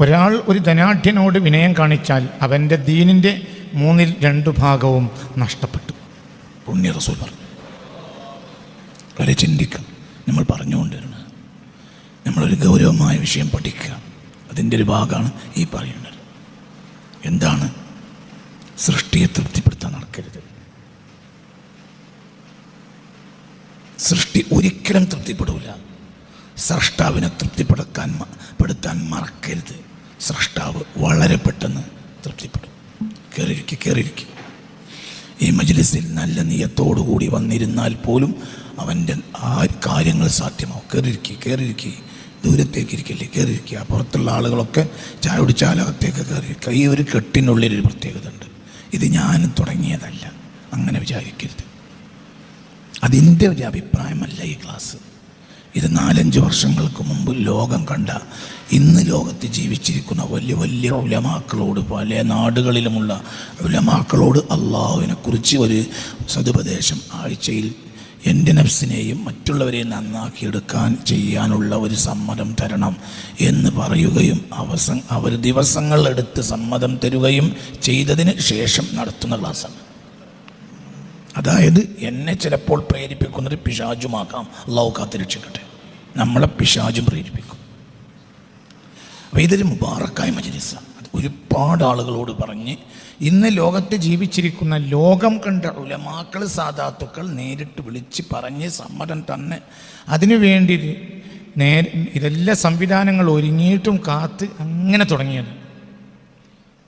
ഒരാൾ ഒരു ധനാഢ്യനോട് വിനയം കാണിച്ചാൽ അവന്റെ ദീനിന്റെ മൂന്നിൽ രണ്ടു ഭാഗവും നഷ്ടപ്പെട്ടു. പുണ്യ റസൂൽ പറഞ്ഞു. വളരെ ചിന്തിക്കുക നമ്മൾ പറഞ്ഞുകൊണ്ടിരുന്നത് നമ്മളൊരു ഗൗരവമായ വിഷയം പഠിക്കുക. അതിന്റെ ഒരു ഭാഗമാണ് ഈ പറയുന്നത്. എന്താണ്? സൃഷ്ടിയെ തൃപ്തിപ്പെടുത്താൻ നടക്കരുത്. സൃഷ്ടി ഒരിക്കലും തൃപ്തിപ്പെടില്ല സൃഷ്ടാവിനെ തൃപ്തിപ്പെടുക്കാൻ പെടുത്താൻ മറക്കരുത്. സ്രഷ്ടാവ് വളരെ പെട്ടെന്ന് തൃപ്തിപ്പെടും. കയറിയിരിക്കുക കയറിയിരിക്കുക ഈ മജ്ലിസിൽ നല്ല നിയത്തോടുകൂടി വന്നിരുന്നാൽ പോലും അവന്റെ ആ കാര്യങ്ങൾ സാധ്യമാവും. കയറിയിരിക്കുക കയറിയിരിക്കുക ദൂരത്തേക്ക് ഇരിക്കില്ലേ കയറിയിരിക്കുക പുറത്തുള്ള ആളുകളൊക്കെ ചായ കുടിച്ചാലകത്തേക്ക് കയറിയിരിക്കുക ഈ ഒരു കെട്ടിനുള്ളിൽ ഒരു പ്രത്യേകത ഉണ്ട്. ഇത് ഞാൻ തുടങ്ങിയതല്ല. അങ്ങനെ വിചാരിക്കരുത്. അതിന്റെ ഒരു അഭിപ്രായമല്ല ഈ ക്ലാസ്. ഇത് നാലഞ്ച് വർഷങ്ങൾക്ക് മുമ്പ് ലോകം കണ്ട ഇന്ന് ലോകത്ത് ജീവിച്ചിരിക്കുന്ന വലിയ വലിയ ഉലമാക്കളോട് പല നാടുകളിലുമുള്ള ഉലമാക്കളോട് അള്ളാഹുവിനെ കുറിച്ച് ഒരു സതുപദേശം ആഴ്ചയിൽ എന്റെ നഫ്സിനെയും മറ്റുള്ളവരെയും നന്നാക്കിയെടുക്കാൻ ചെയ്യാനുള്ള ഒരു സമ്മതം തരണം എന്ന് പറയുകയും അവസ അവർ ദിവസങ്ങളെടുത്ത് സമ്മതം തരുകയും ചെയ്തതിന് ശേഷം നടത്തുന്ന ക്ലാസ്സാണ്. അതായത് എന്നെ ചിലപ്പോൾ പ്രേരിപ്പിക്കുന്നത് പിശാചുമാക്കാം. അള്ളാഹു കാത്തിരക്ഷിക്കട്ടെ നമ്മളെ പിശാചും പ്രേരിപ്പിക്കും. അപ്പോൾ ഇതൊരു മുബാറക്കായ മജലിസ. ഒരുപാട് ആളുകളോട് പറഞ്ഞ് ഇന്ന് ലോകത്ത് ജീവിച്ചിരിക്കുന്ന ലോകം കണ്ട ഉലമാക്കൾ സാധാത്തുക്കൾ നേരിട്ട് വിളിച്ച് പറഞ്ഞ് സമ്മതം തന്നെ അതിനു വേണ്ടി നേരെ ഇതെല്ലാ സംവിധാനങ്ങൾ ഒരുങ്ങിയിട്ടും കാത്ത് അങ്ങനെ തുടങ്ങിയത്.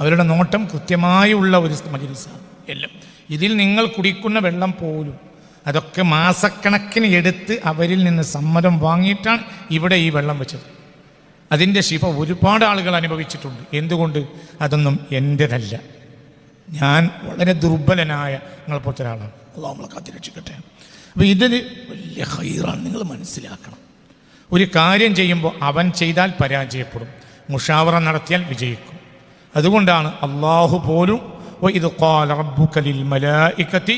അവരുടെ നോട്ടം കൃത്യമായുള്ള ഒരു മജലിസാണ് എല്ലാം. ഇതിൽ നിങ്ങൾ കുടിക്കുന്ന വെള്ളം പോലും അതൊക്കെ മാസക്കണക്കിന് എടുത്ത് അവരിൽ നിന്ന് സമ്മതം വാങ്ങിയിട്ടാണ് ഇവിടെ ഈ വെള്ളം വെച്ചത്. അതിന്റെ ശിവ ഒരുപാട് ആളുകൾ അനുഭവിച്ചിട്ടുണ്ട്. എന്തുകൊണ്ട്? അതൊന്നും എന്റെതല്ല. ഞാൻ വളരെ ദുർബലനായ നിങ്ങളെ പോലത്തെ ഒരാളാണ്. അള്ളാഹു നമ്മളെ കാത്തിരക്ഷിക്കട്ടെ അപ്പോൾ ഇതിൽ വലിയ ഹൈറാണ്. നിങ്ങൾ മനസ്സിലാക്കണം. ഒരു കാര്യം ചെയ്യുമ്പോൾ അവൻ ചെയ്താൽ പരാജയപ്പെടും. മുഷാവറ നടത്തിയാൽ വിജയിക്കും. അതുകൊണ്ടാണ് അള്ളാഹു പോലും ഇത് ربك للملائكة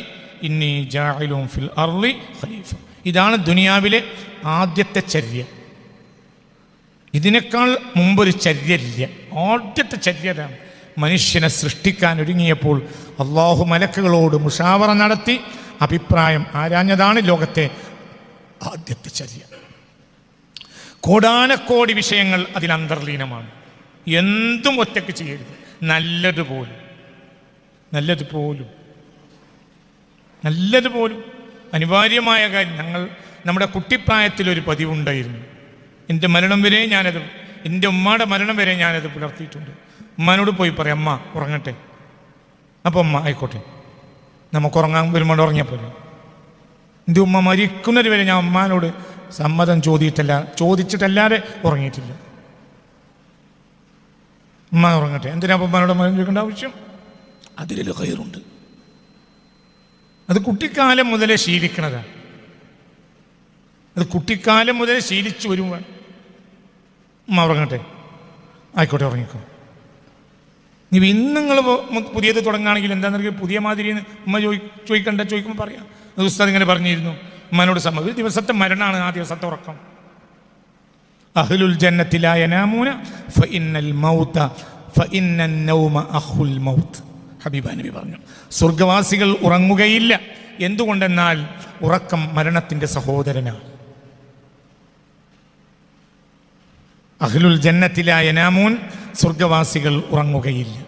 ഇന്നി جاعل ഫിൽ അർളി ഖലീഫ ഇതാണ് ദുനിയാവിലെ ആദ്യത്തെ ചര്യ. ഇതിനേക്കാൾ മുമ്പൊരു ചര്യല്ല ആദ്യത്തെ ചര്യതാണ്. മനുഷ്യനെ സൃഷ്ടിക്കാൻ ഒരുങ്ങിയപ്പോൾ അള്ളാഹു മലക്കുകളോട് മുഷാവറ നടത്തി അഭിപ്രായം ആരാഞ്ഞതാണ് ലോകത്തെ ആദ്യത്തെ ചര്യ. കോടാനക്കോടി വിഷയങ്ങൾ അതിൽ അന്തർലീനമാണ്. എന്തും ഒറ്റയ്ക്ക് ചെയ്യരുത്. നല്ലതുപോലും. നല്ലതുപോലും നല്ലതുപോലും അനിവാര്യമായ കാര്യം ഞങ്ങൾ നമ്മുടെ കുട്ടിപ്രായത്തിൽ ഒരു പതിവുണ്ടായിരുന്നു. എന്റെ മരണം വരെ ഞാനത് എന്റെ ഉമ്മയുടെ മരണം വരെ ഞാനത് പുലർത്തിയിട്ടുണ്ട്. ഉമ്മാനോട് പോയി പറയാം അമ്മ ഉറങ്ങട്ടെ. അപ്പോൾ അമ്മ ആയിക്കോട്ടെ. നമുക്ക് ഉറങ്ങാൻ വരുമ്പോൾ ഉറങ്ങിയാൽ പോലെ എന്റെ ഉമ്മ മരിക്കുന്നത് വരെ ഞാൻ ഉമ്മാനോട് സമ്മതം ചോദിയിട്ടല്ല ചോദിച്ചിട്ടല്ലാതെ ഉറങ്ങിയിട്ടില്ല. ഉമ്മ ഉറങ്ങട്ടെ. എന്തിനാ ഉമ്മാനോട് ചോദിക്കേണ്ട ആവശ്യം? അതിലൊരു ഹൈറുണ്ട് അത് കുട്ടിക്കാലം മുതലേ ശീലിക്കണതാണ്. അത് കുട്ടിക്കാലം മുതലേ ശീലിച്ചു വരുമ്പോൾ അമ്മ ഉറങ്ങട്ടെ? ആയിക്കോട്ടെ ഉറങ്ങിക്കോ. നീ ഇന്ന് നിങ്ങൾ പുതിയത് തുടങ്ങുകയാണെങ്കിൽ എന്താണെന്ന് പുതിയ മാതിരി ഉമ്മ ചോദി ചോദിക്കണ്ട ചോദിക്കുമ്പോൾ പറയാം. അത് ഉസ്താദ് ഇങ്ങനെ പറഞ്ഞിരുന്നു. ഉമ്മനോട് സമ്മതം ഒരു ദിവസത്തെ മരണമാണ് ആ ദിവസത്തെ ഉറക്കം. അഹ്ലുൽ ജന്നത്തിലായ നാമൂന ഫഇന്നൽ മൗത ഇന്നൽ നൗമ അഹുൽ മൗത്ത്. ഹബീബ നബി പറഞ്ഞു. സ്വർഗവാസികൾ ഉറങ്ങുകയില്ല. എന്തുകൊണ്ടെന്നാൽ ഉറക്കം മരണത്തിന്റെ സഹോദരനാണ്. അഹ്ലുൽ ജന്നത്തിലായ നാമൂൻ സ്വർഗവാസികൾ ഉറങ്ങുകയില്ല.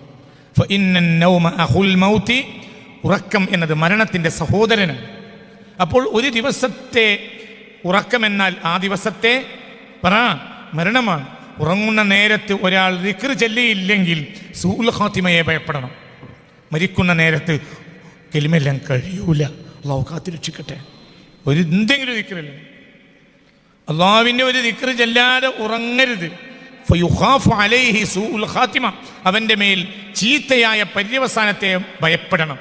ഉറക്കം എന്നത് മരണത്തിന്റെ സഹോദരനാണ്. അപ്പോൾ ഒരു ദിവസത്തെ ഉറക്കം എന്നാൽ ആ ദിവസത്തെ പറ മരണമാണ്. ഉറങ്ങുന്ന നേരത്ത് ഒരാൾ ദിക്ർ ചെല്ലിയില്ലെങ്കിൽ സൂൽ ഖാത്തിമയെ ഭയപ്പെടണം. മരിക്കുന്ന നേരത്ത് കെലിമെല്ലാം കഴിയൂല. അള്ളാഹു കാത്തിരക്ഷിക്കട്ടെ ഒരു എന്തെങ്കിലും ദിക്കറില്ല അള്ളാവിന്റെ ഒരു ദിക്ർ ചെല്ലാതെ ഉറങ്ങരുത്. ഖാത്തിമ. അവന്റെ മേൽ ചീത്തയായ പര്യവസാനത്തെ ഭയപ്പെടണം.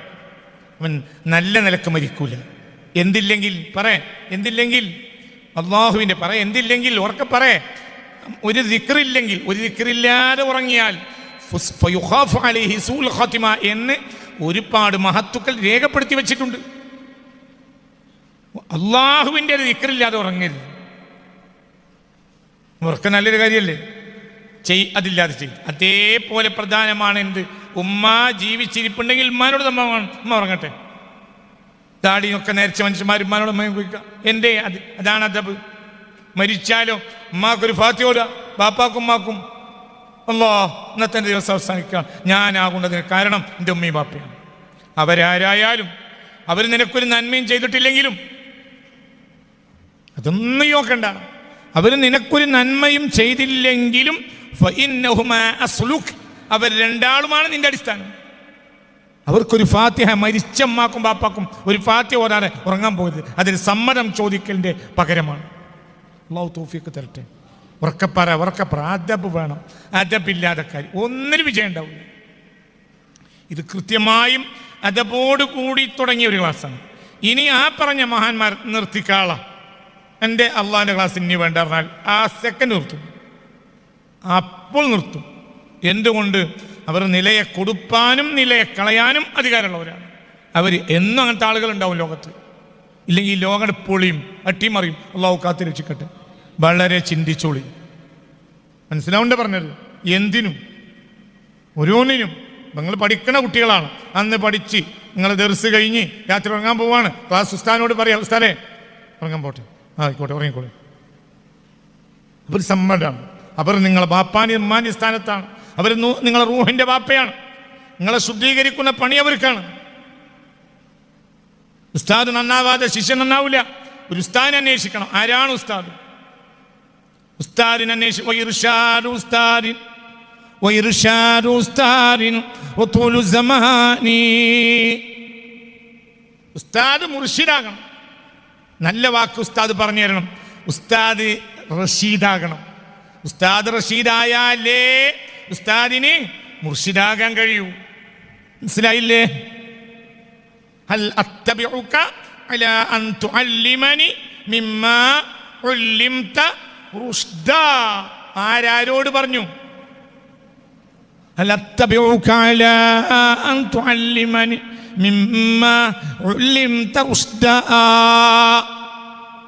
അവൻ നല്ല നിലയ്ക്ക് മരിക്കൂല. എന്തില്ലെങ്കിൽ? പറ. എന്തില്ലെങ്കിൽ? അള്ളാഹുവിന്റെ പറ. എന്തില്ലെങ്കിൽ? ഉറക്കെ പറ. ഒരു ദിക്കറില്ലെങ്കിൽ ഒരു ദിക്കറില്ലാതെ ഉറങ്ങിയാൽ അലൈഹി സൂൽ എന്ന് ഒരുപാട് മഹത്തുക്കൾ രേഖപ്പെടുത്തി വെച്ചിട്ടുണ്ട്. അള്ളാഹുവിന്റെ ഒരു ദിക്റില്ലാതെ ഉറങ്ങരുത്. ഉറക്കം നല്ലൊരു കാര്യമല്ലേ? ചെയ് അതില്ലാതെ ചെയ് അതേപോലെ പ്രധാനമാണ് എന്ത്? ഉമ്മ ജീവിച്ചിരിപ്പുണ്ടെങ്കിൽ ഉമ്മാനോട് നമ്മ ഉമ്മ ഉറങ്ങട്ടെ. ദാടിയൊക്കെ നേരിച്ച മനുഷ്യന്മാർ ഉമ്മാനോട് അമ്മയും ചോദിക്കുക എന്റെ അത് അതാണ് അദബ്. മരിച്ചാലോ? ഉമ്മാക്കൊരു ഫാത്തിയോല ബാപ്പാക്കും ഉമ്മാക്കും അല്ലോ ഇന്നത്തെ ദിവസം അവസാനിക്കുക. ഞാനാകുന്നതിന് കാരണം എന്റെ ഉമ്മയും ബാപ്പയാണ് അവരാരായാലും അവർ നിനക്കൊരു നന്മയും ചെയ്തിട്ടില്ലെങ്കിലും അതൊന്നും നോക്കണ്ട. അവർ നിനക്കൊരു നന്മയും ചെയ്തില്ലെങ്കിലും. അവർ രണ്ടാളുമാണ് നിന്റെ അടിസ്ഥാനം. അവർക്കൊരു ഫാത്തിഹ മരിച്ചമ്മാക്കും ബാപ്പാക്കും ഒരു ഫാത്തിഹ ഓരാതെ ഉറങ്ങാൻ പോകരുത് അതിന് സമ്മതം ചോദിക്കലിന്റെ പകരമാണ്. അള്ളാഹു തോഫിയൊക്കെ തരട്ടെ. ഉറക്കപ്പറ ഉറക്കപ്പറ അദബ് വേണം. അദബില്ലാതെ കാര്യം. ഒന്നിനും വിജയം ഉണ്ടാവില്ല. ഇത് കൃത്യമായും അദബോട് കൂടി തുടങ്ങിയ ഒരു ക്ലാസ്സാണ്. ഇനി ആ പറഞ്ഞ മഹാന്മാർ നിർത്തിക്കാള. എന്റെ അള്ളാഹിന്റെ ക്ലാസ് ഇനി വേണ്ട പറഞ്ഞാൽ ആ സെക്കൻഡ് നിർത്തും. അപ്പോൾ നിർത്തും. എന്തുകൊണ്ട്? അവർ നിലയെ കൊടുപ്പാനും നിലയെ കളയാനും അധികാരമുള്ളവരാണ്. അവർ എന്നും അങ്ങനത്തെ ആളുകളുണ്ടാവും ലോകത്ത്. ഇല്ലെങ്കിൽ ഈ ലോകം പൊളിയും അട്ടിമറിയും. അള്ളാഹു കാത്തി രക്ഷിക്കട്ടെ. വളരെ ചിന്തിച്ചോളി. മനസ്സിലാവുണ്ട് പറഞ്ഞത്? എന്തിനും? ഓരോന്നിനും. നിങ്ങൾ പഠിക്കണ കുട്ടികളാണ്. അന്ന് പഠിച്ച് നിങ്ങൾ ദർസ് കഴിഞ്ഞ് രാത്രി ഉറങ്ങാൻ പോവാണ്. ക്ലാസ് ഉസ്താനോട് പറയാം ഉസ്താനെ ഉറങ്ങാൻ പോട്ടെ. ആയിക്കോട്ടെ ഉറങ്ങിക്കോളെ. അവർ സമ്മതമാണ്. അവർ നിങ്ങളെ ബാപ്പാനി ഉമ്മാനി സ്ഥാനത്താണ്. അവർ നിങ്ങളെ റൂഹിന്റെ ബാപ്പയാണ്. നിങ്ങളെ ശുദ്ധീകരിക്കുന്ന പണി അവർക്കാണ്. ഉസ്താദ് നന്നാവാതെ ശിഷ്യൻ നന്നാവില്ല ഒരു ഉസ്താദിനെ അന്വേഷിക്കണം. ആരാണ് ഉസ്താദ്? ഉസ്താദിനെ അന്വേഷിക്കും ഉസ്താദിൻ وإرشاد أستاذ وطول الزمان ഉസ്താദ് മുർഷിദാകണം നല്ല വാക്ക് ഉസ്താദ് പറഞ്ഞു തരണം ഉസ്താദ് റഷീദാകണം ഉസ്താദ് റഷീദായാലേ ഉസ്താദിന് മുർഷിദാകാൻ കഴിയൂ മനസ്സിലായില്ലേ ഹൽ അത്തബിഉക അലാ അൻ തുഅല്ലിമനി മിമ്മാ ഉല്ലിംത റുഷ്ദാ ആരാരോട് പറഞ്ഞു هل أتبعك على أن تعلمني مما علمت റുഷ്ദ ആരാരോട് പറഞ്ഞു?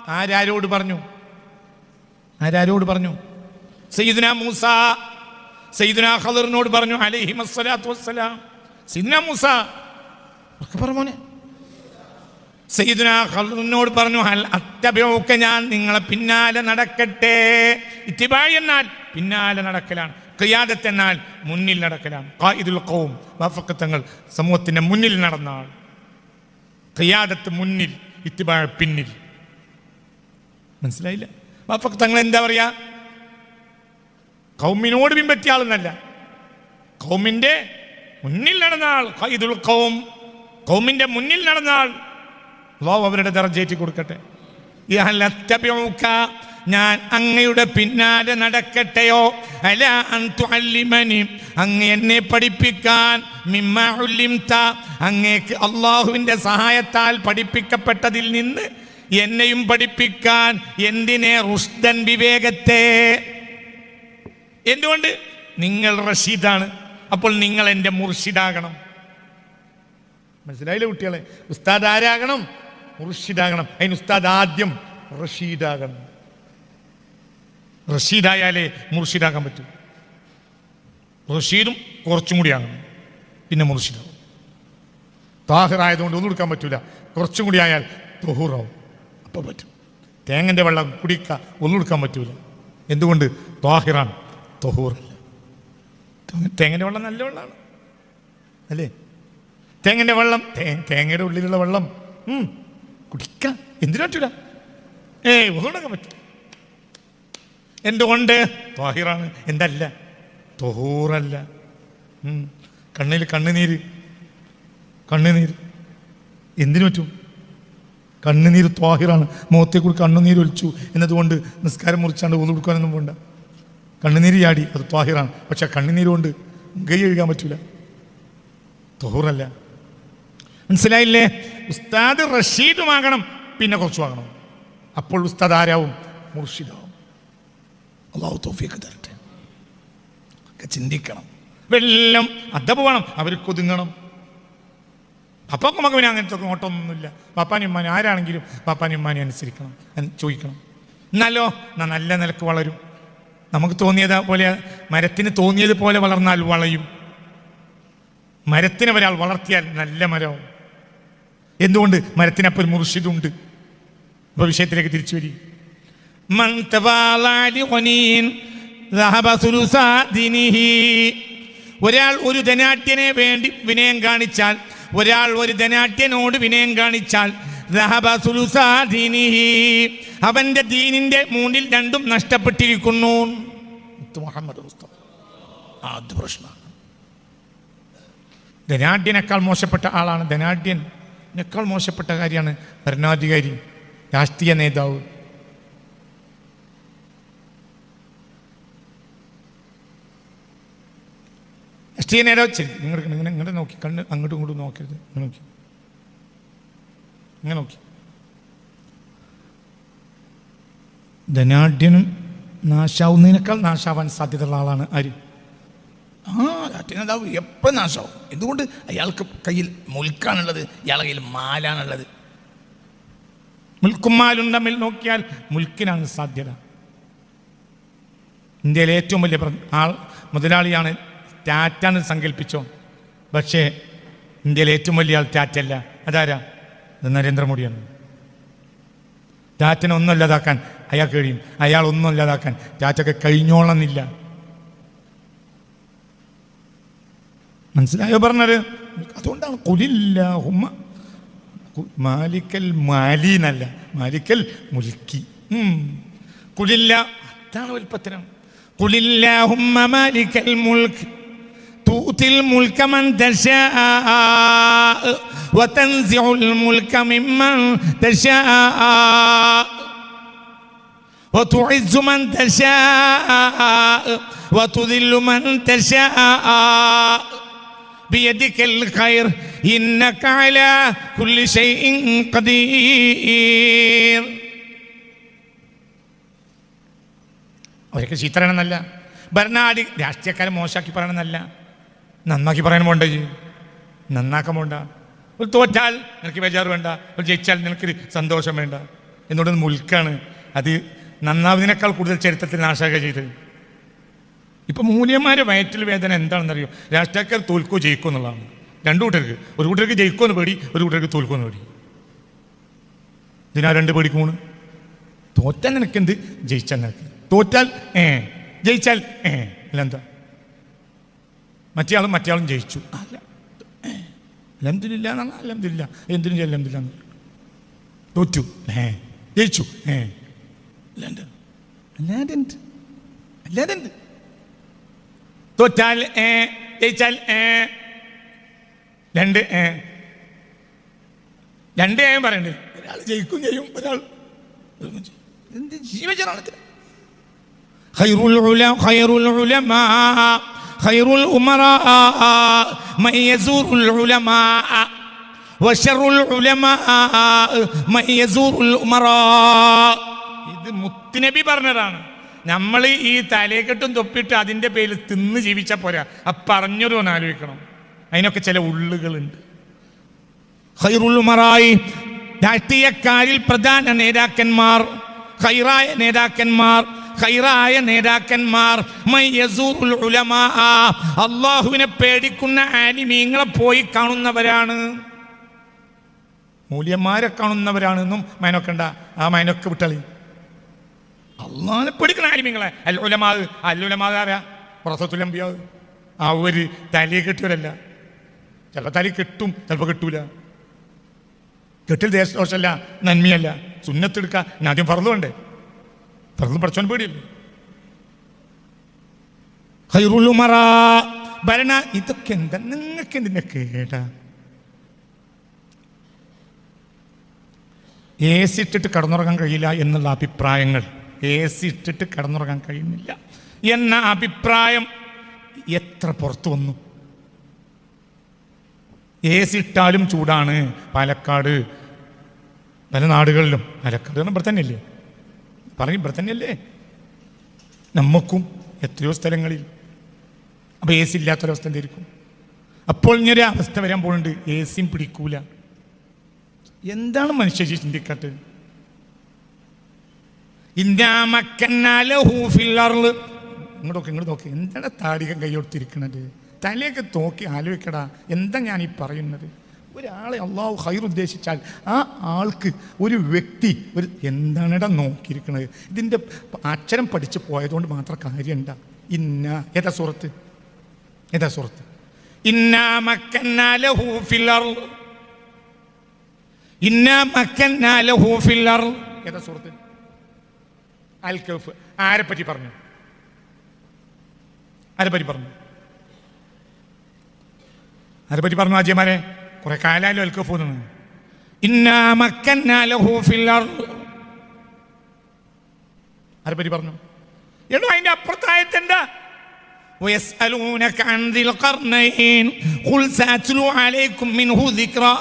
ആരാരോട് പറഞ്ഞു? ആരാരോട് പറഞ്ഞു? സയ്യിദ്ന മൂസ സയ്യിദ്ന ഖദറിനോട് പറഞ്ഞു അലഹിമസ്സലാത്തു വസ്സലാം. സയ്യിദ്ന മൂസ. ഒക്കെ പറഞ്ഞോനെ സയ്യിദ്ന പറഞ്ഞു ഹൽ അത്തബിഉക ഞാൻ നിങ്ങളെ പിന്നാലെ നടക്കട്ടെ. ഇത്തിബാഴി എന്നാൽ പിന്നാലെ നടക്കലാണ്. ക്രിയാദത്ത് എന്നാൽ മുന്നിൽ നടക്കലാണ്. ഖായിദുൽ ഖൗം വാഫക്കത്തങ്ങൾ സമൂഹത്തിന്റെ മുന്നിൽ നടന്ന ആൾ ഖിയാദത്ത് മുന്നിൽ ഇത്തിബായ പിന്നിൽ. മനസ്സിലായില്ല? വാഫക്കത്തങ്ങൾ എന്താ പറയാ? കൗമിനോട് പിൻപറ്റിയ ആളെന്നല്ല. കൗമിന്റെ മുന്നിൽ നടന്ന ആൾ കൗമിന്റെ മുന്നിൽ നടന്ന ആൾ അള്ളാഹു അവരുടെ ദർജേറ്റി കൊടുക്കട്ടെ. ഞാൻ അങ്ങയുടെ പിന്നാലെ നടക്കട്ടെയോ? അല അൻ തുഅല്ലിമനി അങ്ങ് എന്നെ പഠിപ്പിക്കാൻ മിമ്മ ഉല്ലിംത അങ്ങേക്ക് അള്ളാഹുവിന്റെ സഹായത്താൽ പഠിപ്പിക്കപ്പെട്ടതിൽ നിന്ന് എന്നെയും പഠിപ്പിക്കാൻ എന്തിനെ റുഷ്ദൻ വിവേകത്തെ? എന്തുകൊണ്ട്? നിങ്ങൾ റഷീദാണ് അപ്പോൾ നിങ്ങൾ എന്റെ മുർഷിദാകണം. മനസ്സിലായില്ലേ കുട്ടികളെ? ഉസ്താദ് ആരാകണം? മുർഷിദാകണം. അതിന് ഉസ്താദ് ആദ്യം റഷീദാകണം. റഷീദായാലേ മുർഷിദാകാൻ പറ്റൂ. റഷീദും കുറച്ചും കൂടി ആകണം. പിന്നെ മുർഷിദാവും. താഹിറായതുകൊണ്ട് ഒന്നും എടുക്കാൻ പറ്റൂല. കുറച്ചും കൂടി ആയാൽ തൊഹൂറാവും. അപ്പോൾ പറ്റും. തേങ്ങന്റെ വെള്ളം കുടിക്കുക ഒന്നും എടുക്കാൻ പറ്റൂല. എന്തുകൊണ്ട്? താഹിറാണ്. തൊഹൂറല്ല തേങ്ങന്റെ വെള്ളം നല്ല വെള്ളമാണ് അല്ലേ? തേങ്ങന്റെ വെള്ളം തേങ്ങയുടെ ഉള്ളിലുള്ള വെള്ളം. കുടിക്കാം. എന്തിനാ പറ്റൂല? ഏയ് ഒന്നുകൊണ്ടൊക്കെ പറ്റും. എന്തുകൊണ്ട്? ത്വാഹിറാണ് എന്തല്ല? തൊഹൂറല്ല. കണ്ണിൽ കണ്ണുനീര്. കണ്ണുനീര്. എന്തിനു പറ്റും? കണ്ണുനീര് ത്വാഹിറാണ് മുഖത്തെ കൂടി കണ്ണുനീര് ഒലിച്ചു എന്നതുകൊണ്ട് നിസ്കാരം മുറിച്ചാണ്ട് ഊന്നു കൊടുക്കാനൊന്നും പോണ്ട. കണ്ണുനീര് ചാടി അത് ത്വാഹിറാണ് പക്ഷെ കണ്ണുനീര് കൊണ്ട് കൈ എഴുകാൻ പറ്റൂല. തൊഹൂറല്ല. മനസ്സിലായില്ലേ? ഉസ്താദ് റഷീദുമാകണം പിന്നെ കുറച്ചുമാകണം അപ്പോൾ ഉസ്താദ് ആരാവും? മുർഷിദാവും. അള്ളാഹു തോഫിയൊക്കെ തരട്ടെ. ഒക്കെ ചിന്തിക്കണം. വെല്ലം അദബ് വേണം. അവർക്ക് ഒതുങ്ങണം. അപ്പൊക്കെ പിന്നെ അങ്ങനത്തെ നോട്ടമൊന്നുമില്ല പാപ്പാനും ഉമ്മാനും ആരാണെങ്കിലും പാപ്പാനും ഉമ്മാനും അനുസരിക്കണം. ചോദിക്കണം. എന്നാലോ? നാ നല്ല നിലയ്ക്ക് വളരും. നമുക്ക് തോന്നിയത് പോലെ മരത്തിന് തോന്നിയത് പോലെ വളർന്നാൽ വളയും. മരത്തിനെ ഒരാൾ വളർത്തിയാൽ നല്ല മരവും എന്തുകൊണ്ട് മരത്തിനപ്പം മുർഷിദുണ്ട്? അപ്പൊ വിഷയത്തിലേക്ക് തിരിച്ചു വരി. ഒരാൾ ഒരു ധനാട്യനെ വേണ്ടി വിനയം കാണിച്ചാൽ ഒരാൾ ഒരു ധനാട്യനോട് വിനയം കാണിച്ചാൽ അവന്റെ ദീനിന്റെ മൂന്നിൽ രണ്ടും നഷ്ടപ്പെട്ടിരിക്കുന്നു. മുഹമ്മദ് ധനാഢ്യനേക്കാൾ മോശപ്പെട്ട ആളാണ് ധനാഢ്യൻ. ധനാഢ്യനേക്കാൾ മോശപ്പെട്ട കാര്യമാണ് ഭരണാധികാരി രാഷ്ട്രീയ നേതാവ്. രാഷ്ട്രീയ നേതാവ് ശരി നിങ്ങൾ ഇങ്ങനെ ഇങ്ങനെ നോക്കി കണ്ണ് അങ്ങോട്ടും ഇങ്ങോട്ടും നോക്കരുത്. ഇങ്ങനെ നോക്കി. ഇങ്ങനെ നോക്കി. ധനാഢ്യനും നാശാവുന്നതിനേക്കാൾ നാശാവാൻ സാധ്യതയുള്ള ആളാണ് ആര്? രാഷ്ട്രീയ നേതാവ് എപ്പോഴും നാശമാവും എന്തുകൊണ്ട് അയാൾക്ക് കയ്യിൽ മുൽക്കാണുള്ളത് ഇയാളുടെ കയ്യിൽ മാലാണുള്ളത്? മുൽക്കും മാലും തമ്മിൽ നോക്കിയാൽ മുൽക്കിനാണ് സാധ്യത. ഇന്ത്യയിലെ ഏറ്റവും വലിയ ആൾ മുതലാളിയാണ് ടാറ്റാന്ന് സങ്കല്പിച്ചോ പക്ഷേ ഇന്ത്യയിലെ ഏറ്റവും വലിയ ആൾ ടാറ്റല്ല അതാരാ? അത് നരേന്ദ്രമോദിയാണ്. ടാറ്റനെ ഒന്നും ഇല്ലാതാക്കാൻ അയാൾ കഴിയും. അയാൾ ഒന്നും ഇല്ലാതാക്കാൻ ടാറ്റൊക്കെ കഴിഞ്ഞോളന്നില്ല. മനസ്സിലായോ പറഞ്ഞത് അതുകൊണ്ടാണ് കുലില്ല ഹുമ്മ കു- മാലിക്കൽ മാലി എന്നല്ല മാലിക്കൽ മുൽക്കി ഉം. കുലില്ല അതാണ് വൽപ്പത്തരം കുലില്ലാഹുമ്മ മാലിക്കൽ മുൽക്ക് تؤتي الملك من تشاء وتنزع الملك ممن تشاء وتعز من تشاء وتذل من تشاء بيدك الخير إنك على كل شيء قدير അവരൊക്കെ ചീത്ത പറയണമെന്നല്ല ഭരണാധി രാഷ്ട്രീയക്കാരെ മോശമാക്കി പറയണമെന്നല്ല നന്നാക്കി പറയാൻ പോണ്ട ഇജ്ജ്. നന്നാക്കാൻ പോണ്ട ഒരു തോറ്റാൽ നിനക്ക് ബേജാറ് വേണ്ട ഒരു ജയിച്ചാൽ നിനക്ക് സന്തോഷം വേണ്ട എന്നുള്ളത് മുൽക്കാണ് അത് നന്നാവുന്നതിനേക്കാൾ കൂടുതൽ ചരിത്രത്തിൽ നാശാക്കുക ചെയ്തത് ഇപ്പൊ മൂല്യന്മാരെ വയറ്റിൽ വേദന എന്താണെന്നറിയോ? രാഷ്ട്രീയക്കാർ തോൽക്കോ ജയിക്കോ എന്നുള്ളതാണ്. രണ്ടു കൂട്ടർക്ക്. ഒരു കൂട്ടർക്ക് ജയിക്കോന്ന് പേടി ഒരു കൂട്ടർക്ക് തോൽക്കോന്ന് പേടി. ഇതിനാ രണ്ട് പേടിക്ക് മൂന്ന്. തോറ്റാൽ നിനക്കെന്ത്? ജയിച്ചാൽ നിനക്ക്. തോറ്റാൽ ഏ ജയിച്ചാൽ ഏ അല്ല എന്താ മറ്റേയാളും മറ്റേയാളും ജയിച്ചു. അല്ല അലഹമില്ല എന്നാണ്. എന്തിനും എന്തിനും അലഹമില്ല തോറ്റു. ഏ ജയിച്ചു. ഏ അല്ലാണ്ട്. അല്ലാതെന്ത്? അല്ലാതെന്ത്? തോറ്റാൽ ഏ ജയിച്ചാൽ ഏ രണ്ട് ഏ രണ്ട് ഏ പറയണ്ടേ ഒരാൾ ജയിക്കും ചെയ്യും ഒരാൾ തോൽക്കും ചെയ്യും. എന്ത് ജീവജനാണത്തിന് خير العلماء خير العلماء خير الأمراء من يزور العلماء وشر العلماء من يزور الأمراء ഇത് മുത്തുനബി പറഞ്ഞതാണ് നമ്മൾ ഈ തലയെക്കെട്ടും തൊപ്പിട്ട് അതിന്റെ പേരിൽ തിന്ന് ജീവിച്ച പോരാ. ആ പറഞ്ഞൊരു ഒന്ന് ആലോചിക്കണം. അതിനൊക്കെ ചില ഉള്ളുകളുണ്ട്. ഹൈറുള്ളുമറായി രാഷ്ട്രീയക്കാരിൽ പ്രധാന നേതാക്കന്മാർ ഹൈറായ നേതാക്കന്മാർ ഖൈറായ നേതാക്കന്മാർ അള്ളാഹുവിനെ പേടിക്കുന്ന ആനിമീങ്ങളെ പോയി കാണുന്നവരാണ്. മൂല്യന്മാരെ കാണുന്നവരാണെന്നും മൈനൊക്കെ ഉണ്ടാ. ആ മൈനൊക്കെ വിട്ടളി. ആനിമീങ്ങളെ അൽ ഉലമാ അൽ ഉലമാ ആരാ? പുറത്തുലമ്പിയാവ് ആ ഒരു തലയെ കെട്ടിയവരല്ല. ചിലപ്പോൾ തലി കെട്ടും ചിലപ്പോൾ കെട്ടൂല. കെട്ടിൽ ദേശദോഷമല്ല നന്മയല്ല. സുന്നത്തെടുക്കുക ഞാൻ ആദ്യം ഫറന്നു വേണ്ടേ? ഫറന്നു പഠിച്ചോൻ പേടിയല്ലേ? ഖൈറുലുമറ ഭരണ ഇതൊക്കെ എന്താ? നിങ്ങൾക്ക് എന്തിന്റെ കേടാ? ഇട്ടിട്ട് കടന്നുറങ്ങാൻ കഴിയില്ല എന്നുള്ള അഭിപ്രായങ്ങൾ എ സി ഇട്ടിട്ട് കിടന്നുറങ്ങാൻ കഴിയുന്നില്ല. എന്ന അഭിപ്രായം? എത്ര പുറത്തു വന്നു? എ സി ഇട്ടാലും ചൂടാണ്. പാലക്കാട് പല നാടുകളിലും. പാലക്കാട് പറഞ്ഞാൽ തന്നെയല്ലേ? പറയും തന്നെയല്ലേ? നമുക്കും എത്രയോ സ്ഥലങ്ങളിൽ. അപ്പോൾ എ സി ഇല്ലാത്തൊരവസ്ഥ എന്തായിരിക്കും? അപ്പോൾ ഇങ്ങനൊരു അവസ്ഥ വരാൻ പോകുന്നുണ്ട്. എ സിയും പിടിക്കൂല. എന്താണ് മനുഷ്യ ചിന്തിക്കട്ട് ഇങ്ങോട്ട് ഇങ്ങോട്ട് നോക്കി. എന്താണ് താടികം കൈയൊടുത്തിരിക്കണത് തലയൊക്കെ നോക്കി ആലോചിക്കടാ. എന്താ ഞാൻ ഈ പറയുന്നത്? ഒരാളെ അള്ളാഹു ഹൈർ ഉദ്ദേശിച്ചാൽ ആ ആൾക്ക് ഒരു വ്യക്തി ഒരു എന്താണിടാ നോക്കിയിരിക്കുന്നത് ഇതിന്റെ അക്ഷരം പഠിച്ചു പോയതുകൊണ്ട് മാത്രം കാര്യമുണ്ട ഇന്ന ഏതാ സുഹൃത്ത് ഏതാ സുഹൃത്ത് ഇന്നാ ഏതാ ലഹു ഫിൽ അർൾ. ഇന്നാ മക്കന്നാ ലഹു ഫിൽ അർൾ. ഏതാ സുഹൃത്ത് അൽ കഫ് ആരെ പറ്റി പറഞ്ഞു ആരെ പറ്റി പറഞ്ഞു ആരെ പറ്റി പറഞ്ഞു ആജിയമാരെ കുറെ കാലായാലും അൽ കഫ് എന്ന് ഇന്നാ മക്കന്നാ ലഹു ഫിൽ അർള്. ആരെ പറ്റി പറഞ്ഞു എടോ അതിന്റെ അപ്പുറത്തായത്തെന്താ ويسألونك عن ذي القرنين قل سأتلو عليكم منه ذكرا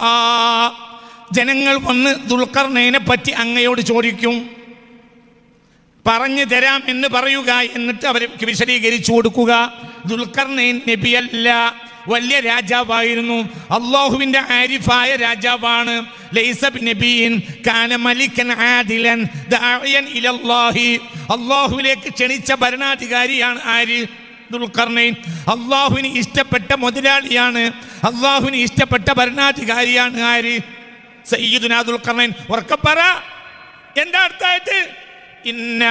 ജനങ്ങൾ വന്ന് ദുൽഖർണയിനെ പറ്റി അങ്ങയോട് ചോദിക്കും പറഞ്ഞു തരാം എന്ന് പറയുക എന്നിട്ട് അവർക്ക് വിശദീകരിച്ചു കൊടുക്കുക. ദുൽഖർണയിൻ നബിയല്ല വലിയ രാജാവായിരുന്നു. അള്ളാഹുവിന്റെ ആരിഫായ രാജാവാണ്. അള്ളാഹുവിലേക്ക് ക്ഷണിച്ച ഭരണാധികാരിയാണ് ആര്? ദുൽഖർണൈൻ. അള്ളാഹുവിന് ഇഷ്ടപ്പെട്ട മുതലാളിയാണ്. അള്ളാഹുവിന് ഇഷ്ടപ്പെട്ട ഭരണാധികാരിയാണ് ആര്? സയ്യിദുനാ ദുൽഖർണൈൻ. ഉറക്കപ്പറ എന്താ അർത്ഥമായിട്ട് ഇന്ന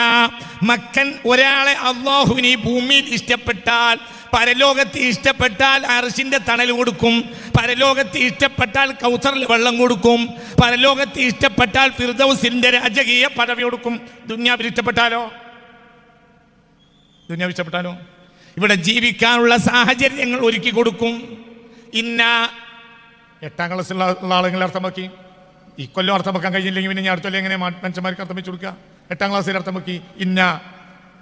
മക്കൻ ഒരാളെ അള്ളാഹുവിനെ ഭൂമിയിൽ ഇഷ്ടപ്പെട്ടാൽ പരലോകത്ത് ഇഷ്ടപ്പെട്ടാൽ അർഷിന്റെ തണൽ കൊടുക്കും പരലോകത്ത് ഇഷ്ടപ്പെട്ടാൽ കൗസറിൽ വെള്ളം കൊടുക്കും പരലോകത്ത് ഇഷ്ടപ്പെട്ടാൽ ഫിർദൗസിന്റെ രാജകീയ പദവി കൊടുക്കും. ദുന്യാവിൽ ഇഷ്ടപ്പെട്ടാലോ? ദുന്യാവ് ഇഷ്ടപ്പെട്ടാലോ? ഇവിടെ ജീവിക്കാനുള്ള സാഹചര്യങ്ങൾ ഒരുക്കി കൊടുക്കും. ഇന്ന എട്ടാം ക്ലാസ്സിലുള്ള ആളുകളെ അർത്ഥമാക്കി. ഈ കൊല്ലം അർത്ഥമാക്കാൻ കഴിഞ്ഞില്ലെങ്കിൽ പിന്നെ ഞാൻ അടുത്തല്ലേ എങ്ങനെ മനുഷ്യന്മാർക്ക് അർത്ഥം വെച്ചു കൊടുക്കുക? എട്ടാം ക്ലാസ്സിൽ അർത്ഥമാക്കി ഇന്ന.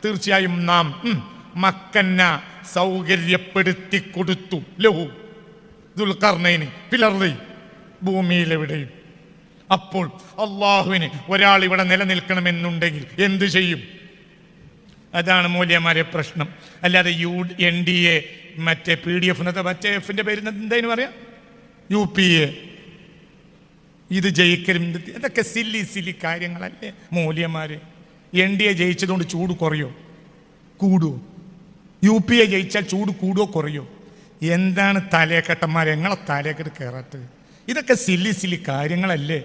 തീർച്ചയായും നാം മക്കന്ന സൗകര്യപ്പെടുത്തി കൊടുത്തു. ലഹു. ദുൽഖർണയിന് പിളർന്നി ഭൂമിയിലെവിടെയും. അപ്പോൾ അള്ളാഹുവിന് ഒരാൾ ഇവിടെ നിലനിൽക്കണമെന്നുണ്ടെങ്കിൽ എന്തു ചെയ്യും? അതാണ് മൂല്യമാരെ പ്രശ്നം. അല്ലാതെ യു എൻ ഡി എ മറ്റേ പി ഡി എഫ് മറ്റേ എഫിന്റെ പേര് എന്തായാലും പറയാം? U P A. ഇത് ജയിക്കലും ഇത് ഇതൊക്കെ സില്ലി സില്ലി കാര്യങ്ങളല്ലേ മൂല്യമാര് എൻ ഡി എ ജയിച്ചതുകൊണ്ട് ചൂട് കുറയോ? കൂടുവോ? യു പി എ ജയിച്ചാൽ ചൂട് കൂടുമോ കുറയോ? എന്താണ് തലേക്കെട്ടന്മാർ എങ്ങളെ തലേക്കെട്ട് കയറാത്തത് ഇതൊക്കെ സില്ലി സില്ലി കാര്യങ്ങളല്ലേ?